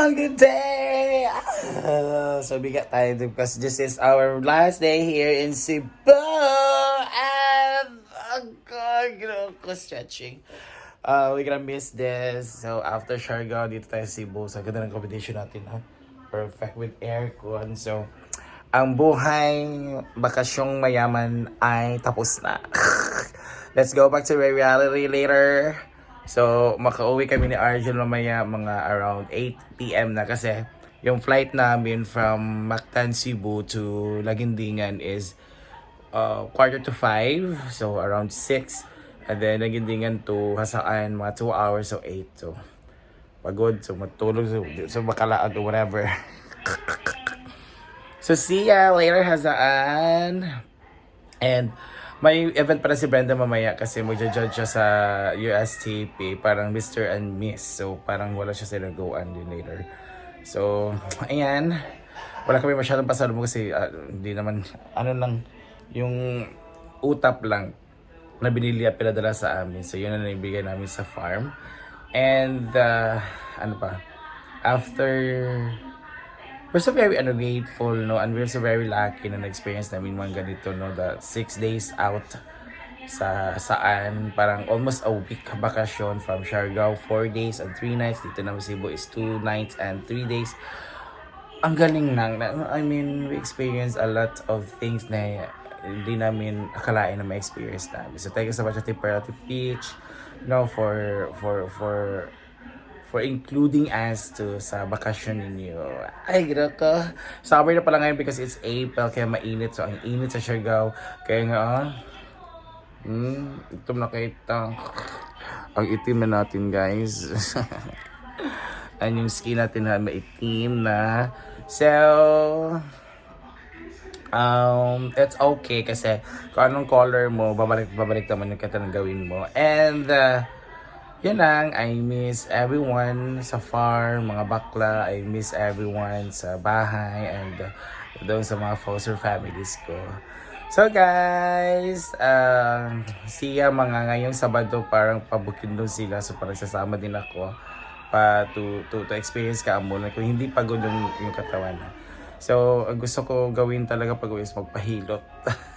A good day! Ah, so bigat tayo because this is our last day here in Cebu! And, oh God, ginawa ko stretching. Uh, we're gonna miss this. So after Siargao, dito tayo sa Cebu. So ganda ng combination natin, ha? Perfect with aircon. So, ang buhay bakasyong mayaman ay tapos na. Let's go back to reality later. So, makauwi kami ni Arjun mamaya mga around 8pm na kasi yung flight namin from Mactan, Cebu to Lagindingan is uh, quarter to 5. So, around 6. And then, Lagindingan to Hasaan, mga 2 hours, so 8. So, pagod. So, matulog. So, so makalaan or whatever. So see ya later Hazaan. And may event para si Brenda mamaya kasi magja-judge siya sa USTP, parang Mr. and Miss. So parang wala siya sa nagoan din later. So, ayan. Wala kami masyadong pasalubong kasi ah, hindi naman, ano lang, yung utap lang na binili at pinadala sa amin. So, yun na naibigay namin sa farm. And, uh, ano pa, after we're so very ano, grateful, no? And we're so very lucky na na-experience namin mga ganito, no? The six days out sa saan parang almost a week bakasyon from Siargao, four days and three nights. Dito naman Cebu is two nights and three days. Ang galing nang, na- I mean, we experienced a lot of things na hindi namin akalain na ma-experience namin. So, thank you so much at Tipperary Beach, you know, for, for, for, for including us to sa bakasyon ninyo. Ay, gila ka. Summer na pala ngayon because it's April, kaya mainit. So, ang init sa Siargao. Kaya nga, ah, hmm, itom na kita. Ang itim na natin, guys. Ang yung skin natin na maitim na. So, um, it's okay kasi kung anong color mo, babalik, babalik naman yung kata ng gawin mo. And, uh, yun lang, I miss everyone sa farm, mga bakla. I miss everyone sa bahay and uh, doon sa mga foster families ko. So guys, um, siya mga ngayong Sabado parang pabukin doon sila so parang sasama din ako pa to to, to experience ka mo kung hindi pagod yung, yung katawan. So, gusto ko gawin talaga pag is magpahilot.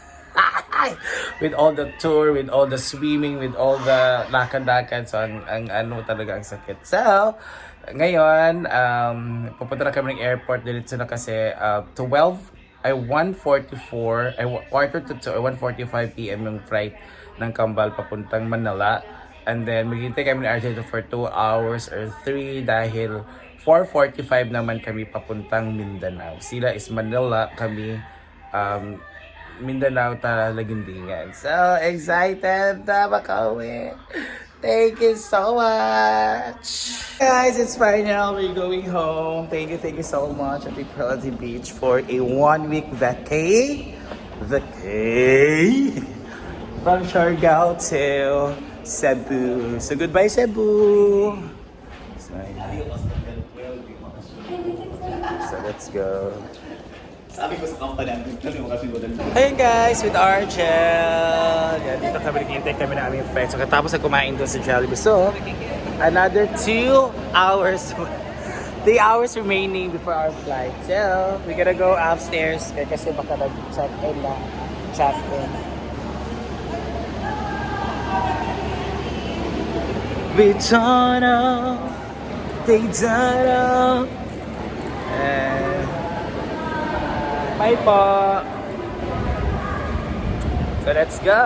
with all the tour, with all the swimming, with all the lakad-lakad. So, ang, ang ano talaga ang sakit. So, ngayon, um, pupunta na kami ng airport. Diretso na kasi uh, 12, ay 1.44, ay quarter to 2, ay 1.45 p.m. yung flight ng Kambal papuntang Manila. And then, maghintay kami ni RJ for 2 hours or 3 dahil 4.45 naman kami papuntang Mindanao. Sila is Manila, kami um, Mindanao ta Lagindingan. So excited na makauwi. Thank you so much. Guys, it's final. We're going home. Thank you, thank you so much at Equality Beach for a one week vacay. Vacay. From Siargao to Cebu. So goodbye Cebu. So, so let's go. Sabi ko sa company, kasi mo kasi wala Ayun guys, with Argel. Yan, dito kami naghihintay kami na aming friends. So, katapos na kumain doon sa Jollibee. So, another two hours, three hours remaining before our flight. So, we gotta go upstairs kasi baka nag-check in na. Check in. Vitano, Vitano, and Bye po! So let's go!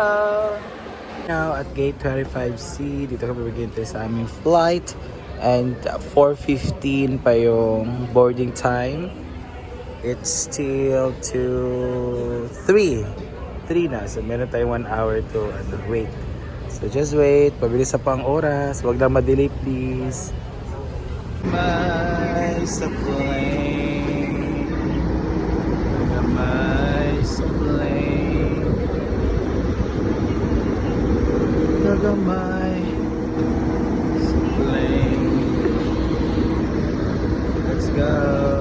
Now at gate 25C, dito kami maghintay sa aming flight. And uh, 4.15 pa yung boarding time. It's still to 3. 3 na. So meron tayong 1 hour to ano, wait. So just wait. Pabilis sa pang oras. Huwag na madelay please. Bye sa plane. Gamay sa plane Gagamay sa plane Let's go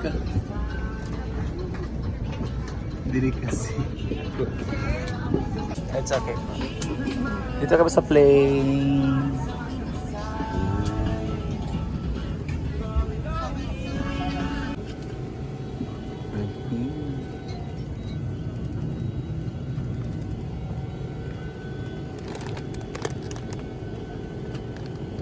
ka. Diri kasi. It's okay. Dito kami sa plane.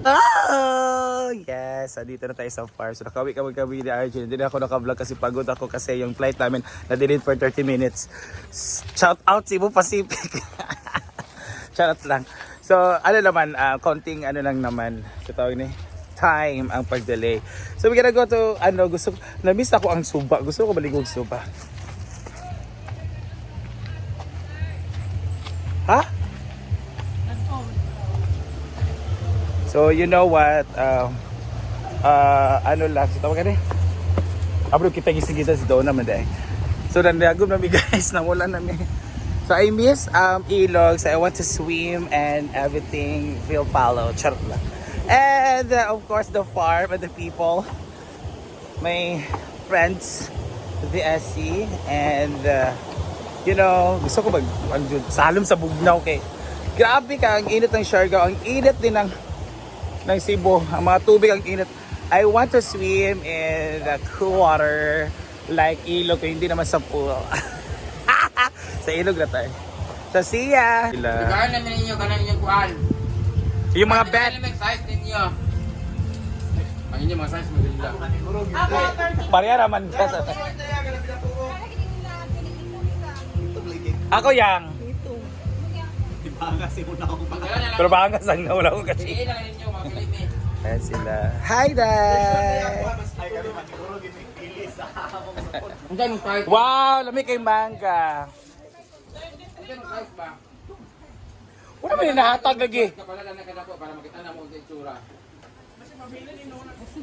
Oh, yes. Andito na tayo sa farm. So, nakawi kami kami ni Arjun. Hindi na ako naka-vlog kasi pagod ako kasi yung flight namin na-delayed for 30 minutes. Shout out Cebu Pacific. Shout out lang. So, ano naman, ah, konting ano lang naman. So, tawag ni time ang pag-delay. So, we're gonna go to, ano, gusto, na-miss ako ang suba. Gusto ko maligog suba. So, you know what? Um, uh, ano lang, tawag ka rin? Abro kita gising kita si Dona man dahil. So, nandiagom namin guys, nawala namin. So, I miss um, ilog. So, I want to swim and everything feel follow. Charot lang. And, uh, of course, the farm and the people. My friends, the SC. And, uh, you know, gusto ko mag, mag salom sa bugnaw kay. Grabe ka, ang init ng Siargao. Ang init din ng ng Cebu. Ang mga tubig ang init. I want to swim in the cool water like ilog, hindi naman sa pool. sa ilog na tayo. So, see ya! Kaya namin ninyo, kanan ninyong kuhan. Yung mga bet, Ano size ninyo? Ang inyo mga size maganda. pareha naman ka sa... Ako yang. Pero bangas ang nawala ko kasi. Piliin na ninyo. Ayan sila. Hi, size. Wow, lamig kay mangga. Ba? Wala ba yung nahatag lagi?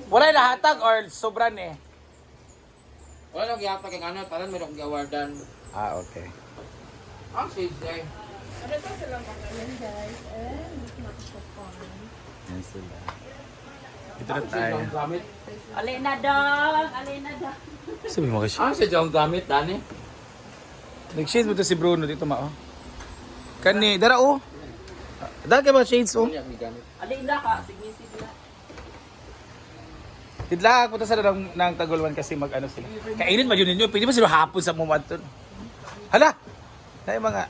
Wala yung nahatag or sobran eh? Wala nang gihapag ang ano, parang meron kong awardan. Ah, okay. Ang shades eh. Ayan sila. Dito na tayo. gamit. Alin na dong! Alin na dong! Sabi mo kasi. Ang shades ang gamit, Dani. Nag-shades mo to si Bruno dito mao. Kani, dara oh. Dara kay mga shades oh. Ano yung gamit? Alin na ka? Sige, sige na. Tidlaak punta sa ng, ng Tagulwan kasi mag ano sila. Kainin ba yun ninyo? Pwede ba sila hapon sa mumadton? Hala! Tayo mga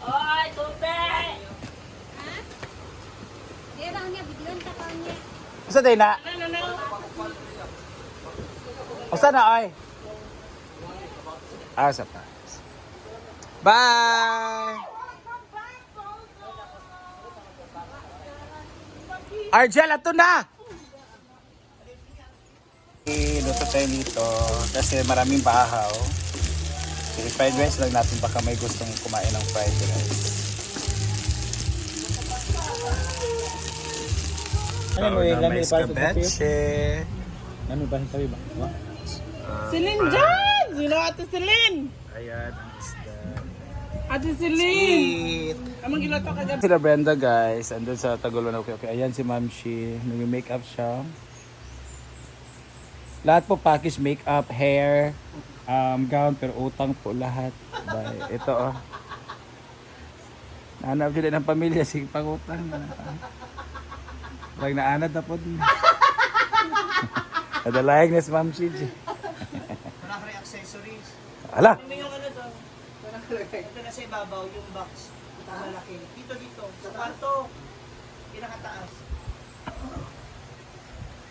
Oy, tupe! Usa tayo na? Usa na ay? Ah, sa pa. Bye! Argel, ato na! Luto tayo dito kasi maraming bahaw. So, fried rice lang natin baka may gustong kumain ng fried rice. Ano mo yung lamig para sa Ano ba tayo ba? Celine dyan! Sino ate Celine? Ayan ang isda. Ate Celine! Sweet! Amang gilato ka dyan. Sila Brenda guys, andun sa Tagulon. Okay, okay. Ayan si Ma'am Shi. Nag-makeup siya. Lahat po package makeup, hair, um, gown, pero utang po lahat. Bye. Ito oh. Nahanap sila ng pamilya, sige pangutang. Pag naanad na po din. Nadalayag na si Ma'am Shi. Wala ka rin accessories. Ala! Ano yung ano doon? Ito na sa ibabaw, yung box. Ito malaki. Dito, dito. Sa kwarto. Pinakataas.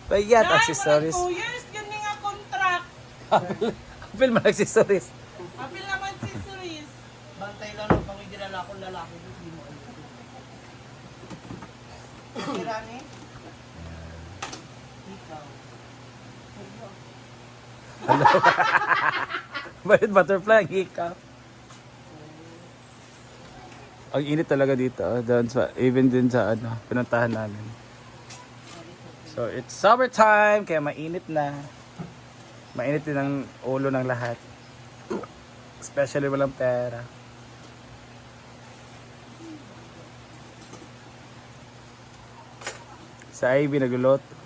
Bayat, Ay, accessories. mga two years, gani nga contract. Apil man accessories. Apil naman Cerise. Bantay lang ng pang dinala kong lalaki mo alam. Kirani? Ikaw. Bakit butterfly ang hikaw? Ang init talaga dito, ah, doon sa, even din sa ano, pinuntahan namin. So, it's summertime, kaya mainit na. Mainit din ang ulo ng lahat. Especially walang pera. Sa Ivy nagulot.